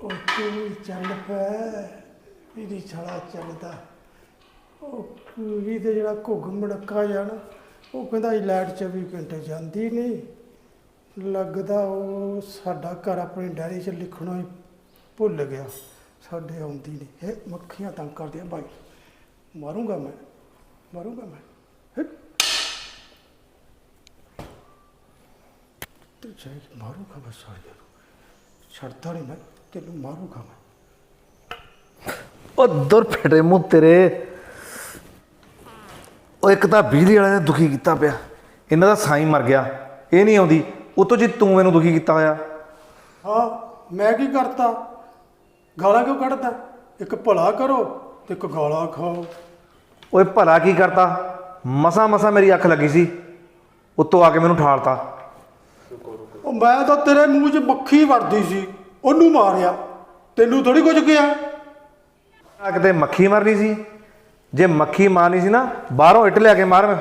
ਉਹ ਤੂੰ ਚੱਲ ਪੈ ਇਹਦੀ ਛੜਾ ਚੱਲਦਾ। ਉਹ ਕੁੜੀ ਤੇ ਜਿਹੜਾ ਘੁੱਗ ਮੜਕਾ ਜਾਣਾ ਉਹ ਕਹਿੰਦਾ ਇਹ ਲਾਈਟ 24 ਘੰਟੇ ਜਾਂਦੀ ਨਹੀਂ। ਲੱਗਦਾ ਉਹ ਸਾਡਾ ਘਰ ਆਪਣੀ ਡਾਇਰੀ 'ਚ ਲਿਖਣਾ ਹੀ ਭੁੱਲ ਗਿਆ। ਸਾਡੇ ਆਉਂਦੀ ਨਹੀਂ। ਇਹ ਮੱਖੀਆਂ ਤੰਗ ਕਰਦੀਆਂ। ਭਾਈ ਮਾਰੂੰਗਾ ਮੈਂ? ਮਾਰੂੰਗਾ ਮੈਂ? ਹਿੱਟ। ਤੇ ਜਾਈ ਮਾਰੂੰਗਾ ਮੈਂ ਸਾਰੀਆਂ ਨੂੰ। ਛੱਡਦਾ ਨਹੀਂ ਮੈਂ। ਤੈਨੂੰ ਮਾਰੂੰਗਾ ਮੈਂ ਉਹ ਦੁਰ ਫਟੇ ਮੂੰਹ ਤੇਰੇ। ਉਹ ਇੱਕ ਤਾਂ ਬਿਜਲੀ ਵਾਲੇ ਨੇ ਦੁਖੀ ਕੀਤਾ ਪਿਆ। ਇਹਨਾਂ ਦਾ ਸਾਈ ਮਰ ਗਿਆ। ਇਹ ਨਹੀਂ ਆਉਂਦੀ ਉਤੋਂ ਜੀ ਤੂੰ ਮੈਨੂੰ ਦੁਖੀ ਕੀਤਾ ਹੋਇਆ। ਹਾਂ ਮੈਂ ਕੀ ਕਰਤਾ? ਗਾਲਾਂ ਕਿਉਂ ਕੱਢਦਾ? ਇੱਕ ਭਲਾ ਕਰੋ ਤੇ ਇੱਕ ਗਾਲਾਂ ਖਾਓ। ਓਏ ਭਲਾ ਕੀ ਕਰਤਾ? ਮਸਾ ਮਸਾ ਮੇਰੀ ਅੱਖ ਲੱਗੀ ਸੀ। ਉੱਤੋਂ ਆ ਕੇ ਮੈਨੂੰ ਠਾਲਤਾ। ਉਹ ਮੈਂ ਤਾਂ ਤੇਰੇ ਮੂੰਹ 'ਚ ਮੱਖੀ ਵੜਦੀ ਸੀ। ਉਹਨੂੰ ਮਾਰਿਆ। ਤੈਨੂੰ ਥੋੜੀ ਕੁਝ ਕਿਹਾ। ਆ ਕਿਤੇ ਮੱਖੀ ਮਰਨੀ ਸੀ। ਜੇ ਮੱਖੀ ਮਾਰਨੀ ਸੀ ਨਾ ਬਾਹਰੋਂ ਇੱਟ ਲਿਆ ਕੇ ਮਾਰ ਮੈਂ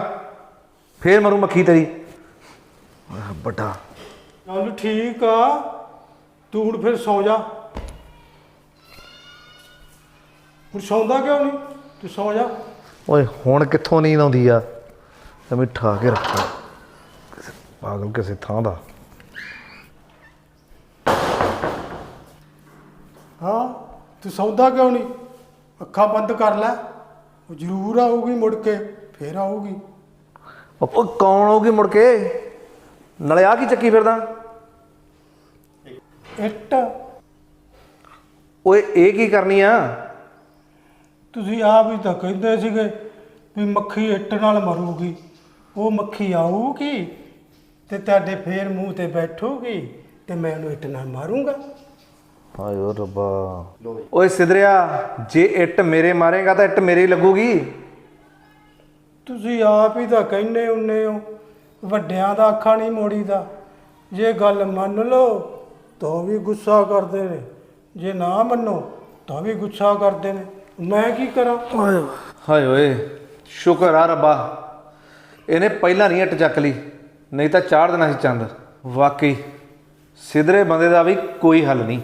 ਫੇਰ ਮਰੂ ਮੱਖੀ ਤੇਰੀ। ਵੱਡਾ ਚੱਲ ਠੀਕ ਆ। ਤੂੰ ਹੁਣ ਫਿਰ ਸੌ ਜਾ। ਹੁਣ ਸੌਂਦਾ ਕਿਉਂ ਨਹੀਂ? ਤੂੰ ਸੌ ਜਾ। ਓਏ ਹੁਣ ਕਿੱਥੋਂ ਨੀਂਦ ਆਉਂਦੀ ਆ? ਐਵੇਂ ਠਾ ਕੇ ਰੱਖਾ। ਪਾਗਲ ਕਿਸੇ ਥਾਂ ਦਾ। ਹਾਂ ਤੂੰ ਸੌਂਦਾ ਕਿਉਂ ਨਹੀਂ? ਅੱਖਾਂ ਬੰਦ ਕਰ ਲੈ। ਉਹ ਜ਼ਰੂਰ ਆਊਗੀ ਮੁੜ ਕੇ ਫੇਰ ਆਊਗੀ। ਉਹ ਕੌਣ ਹੋਊਗੀ ਮੁੜ ਕੇ? ਨਾਲੇ ਆ ਕੀ ਚੱਕੀ ਫਿਰਦਾ? ਇੱਟ। ਓਏ ਇਹ ਕੀ ਕਰਨੀ ਆ? ਤੁਸੀਂ ਆਪ ਹੀ ਤਾਂ ਕਹਿੰਦੇ ਸੀਗੇ ਵੀ ਮੱਖੀ ਇੱਟ ਨਾਲ ਮਰੂਗੀ। ਉਹ ਮੱਖੀ ਆਊਗੀ ਤੇ ਤੁਹਾਡੇ ਫੇਰ ਮੂੰਹ ਤੇ ਬੈਠੂਗੀ ਤੇ ਮੈਂ ਉਹਨੂੰ ਇੱਟ ਨਾਲ ਮਾਰੂੰਗਾ। ਹਾਏ ਓ ਰੱਬਾ। ਓਏ ਸਿਧਰਿਆ ਜੇ ਇੱਟ ਮੇਰੇ ਮਾਰੇਗਾ ਤਾਂ ਇੱਟ ਮੇਰੇ ਹੀ ਲੱਗੂਗੀ। ਤੁਸੀਂ ਆਪ ਹੀ ਤਾਂ ਕਹਿੰਦੇ ਹੁੰਨੇ ਹੋ ਵੱਡਿਆਂ ਦਾ ਅੱਖਾਂ ਨਹੀਂ ਮੋੜੀਦਾ। ਜੇ ਗੱਲ ਮੰਨ ਲਓ ਤਾਂ ਵੀ ਗੁੱਸਾ ਕਰਦੇ ਨੇ। ਜੇ ਨਾ ਮੰਨੋ ਤਾਂ ਵੀ ਗੁੱਸਾ ਕਰਦੇ ਨੇ। ਮੈਂ ਕੀ ਕਰਾਂ? ਹਾਏ। ਓਏ ਸ਼ੁਕਰ ਆ ਰੱਬਾ। ਇਹਨੇ ਪਹਿਲਾਂ ਨਹੀਂ ਇੱਟ ਚੱਕ ਲਈ ਨਹੀਂ ਤਾਂ ਚਾੜ ਦੇਣਾ ਸੀ ਚੰਦ। ਵਾਕਈ ਸਿਧਰੇ ਬੰਦੇ ਦਾ ਵੀ ਕੋਈ ਹੱਲ ਨਹੀਂ।